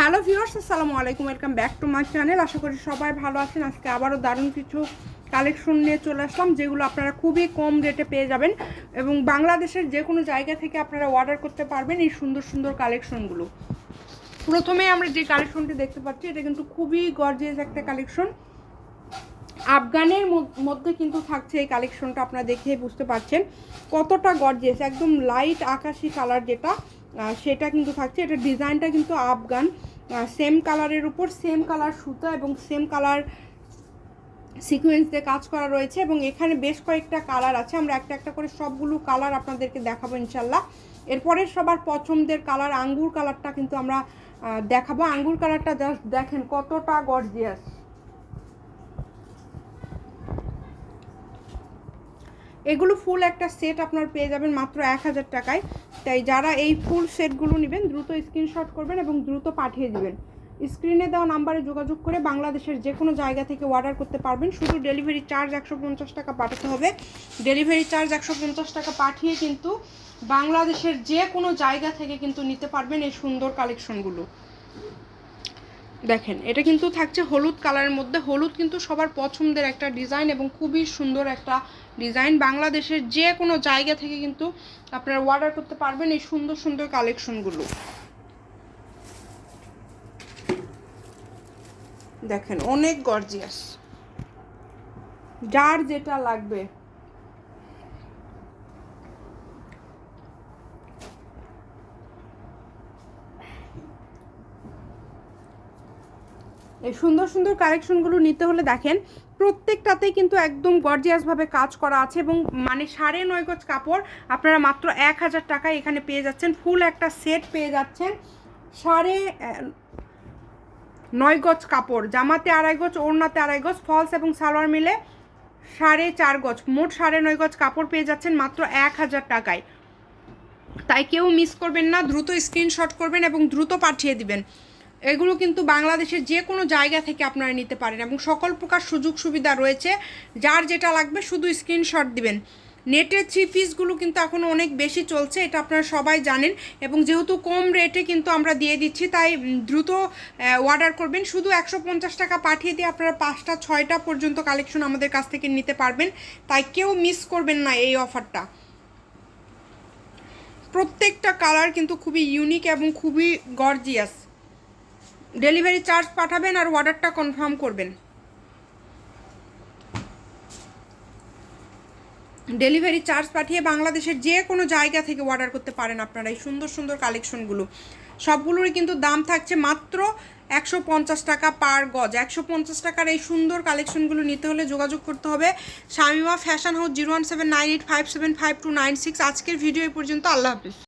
Hello viewers, আসসালামু আলাইকুম, welcome back to my channel. আশা করি সবাই ভালো আছেন। আজকে আবারও দারুণ কিছু কালেকশন নিয়ে চলে আসলাম, যেগুলো আপনারা খুবই কম রেটে পেয়ে যাবেন এবং বাংলাদেশের যে কোনো জায়গা থেকে আপনারা অর্ডার করতে পারবেন এই সুন্দর সুন্দর কালেকশনগুলো। প্রথমে আমরা যে কালেকশনটি দেখতে পাচ্ছি, এটা কিন্তু খুবই গর্জিয়াস একটা কালেকশন। আফগানের মধ্যে কিন্তু থাকছে এই কালেকশনটা, আপনারা দেখে বুঝতে পারছেন কতটা গর্জিয়াস একদম লাইট আকাশি কালার যেটা। সেটা কিন্তু থাকছে। এটা ডিজাইনটা কিন্তু আফগান। সেম কালারের উপর সেম কালার সুতা এবং সেম কালার সিকোয়েন্স দিয়ে কাজ করা রয়েছে এবং এখানে বেশ কয়েকটা কালার আছে। আমরা একটা একটা করে সবগুলো কালার আপনাদেরকে দেখাবো ইনশাল্লাহ। এরপরে সবার পছন্দের কালার আঙ্গুর কালারটা কিন্তু আমরা দেখাবো। আঙ্গুর কালারটা জাস্ট দেখেন কতটা গর্জিয়াস এগুলো ফুল একটা সেট আপনার পেয়ে যাবেন মাত্র এক হাজার টাকায়। তাই যারা এই ফুল সেটগুলো নেবেন, দ্রুত স্ক্রিনশট করবেন এবং দ্রুত পাঠিয়ে দেবেন। স্ক্রিনে দেওয়া নাম্বারে যোগাযোগ করে বাংলাদেশের যে কোনো জায়গা থেকে অর্ডার করতে পারবেন। শুধু ডেলিভারি চার্জ একশো পঞ্চাশ টাকা পাঠাতে হবে। ডেলিভারি চার্জ একশো পঞ্চাশ টাকা পাঠিয়ে কিন্তু বাংলাদেশের যে কোনো জায়গা থেকে কিন্তু নিতে পারবেন এই সুন্দর কালেকশনগুলো দেখেন, এটা কিন্তু থাকছে হলুদ কালারের মধ্যে। হলুদ কিন্তু সবার পছন্দের একটা ডিজাইন এবং খুবই সুন্দর একটা ডিজাইন। বাংলাদেশের যে কোনো জায়গা থেকে কিন্তু আপনারা অর্ডার করতে পারবেন এই সুন্দর সুন্দর কালেকশনগুলো। দেখেন, অনেক গর্জিয়াস যার যেটা লাগবে। এই সুন্দর সুন্দর কালেকশনগুলো নিতে হলে দেখেন প্রত্যেকটাতেই কিন্তু একদম গর্জিয়াসভাবে কাজ করা আছে এবং মানে সাড়ে নয় গজ কাপড় আপনারা মাত্র এক হাজার টাকায় এখানে পেয়ে যাচ্ছেন। ফুল একটা সেট পেয়ে যাচ্ছেন। সাড়ে নয় গজ কাপড়, জামাতে আড়াই গজ, ওড়নাতে আড়াই গজ ফলস এবং সালোয়ার মিলে সাড়ে চার গজ, মোট সাড়ে নয় গজ কাপড় পেয়ে যাচ্ছেন মাত্র এক হাজার টাকায়। তাই কেউ মিস করবেন না, দ্রুত স্ক্রিনশট করবেন এবং দ্রুত পাঠিয়ে দিবেন। এগুলো কিন্তু বাংলাদেশের যে কোনো জায়গা থেকে আপনারা নিতে পারেন এবং সকল প্রকার সুযোগ সুবিধা রয়েছে। যার যেটা লাগবে শুধু স্ক্রিনশট দিবেন। নেটের থ্রি পিসগুলো কিন্তু এখন অনেক বেশি চলছে, এটা আপনারা সবাই জানেন এবং যেহেতু কম রেটে কিন্তু আমরা দিয়ে দিচ্ছি, তাই দ্রুত অর্ডার করবেন। শুধু একশো পঞ্চাশ টাকা পাঠিয়ে দিয়ে আপনারা পাঁচটা, ছয়টা পর্যন্ত কালেকশন আমাদের কাছ থেকে নিতে পারবেন। তাই কেউ মিস করবেন না এই অফারটা প্রত্যেকটা কালার কিন্তু খুবই ইউনিক এবং খুবই গর্জিয়াস ডেলিভারি চার্জ পাঠাবেন আর অর্ডারটা কনফার্ম করবেন। ডেলিভারি চার্জ পাঠিয়ে বাংলাদেশের যে কোনো জায়গা থেকে অর্ডার করতে পারেন আপনারা এই সুন্দর সুন্দর কালেকশনগুলো। সবগুলোরই কিন্তু দাম থাকছে মাত্র একশো পঞ্চাশ টাকা পার গজ। একশো পঞ্চাশ টাকার এই সুন্দর কালেকশনগুলো নিতে হলে যোগাযোগ করতে হবে Shamima fashion house zero one seven nine eight five seven five two nine six. আজকের ভিডিও এই পর্যন্ত। আল্লাহ হাফিজ।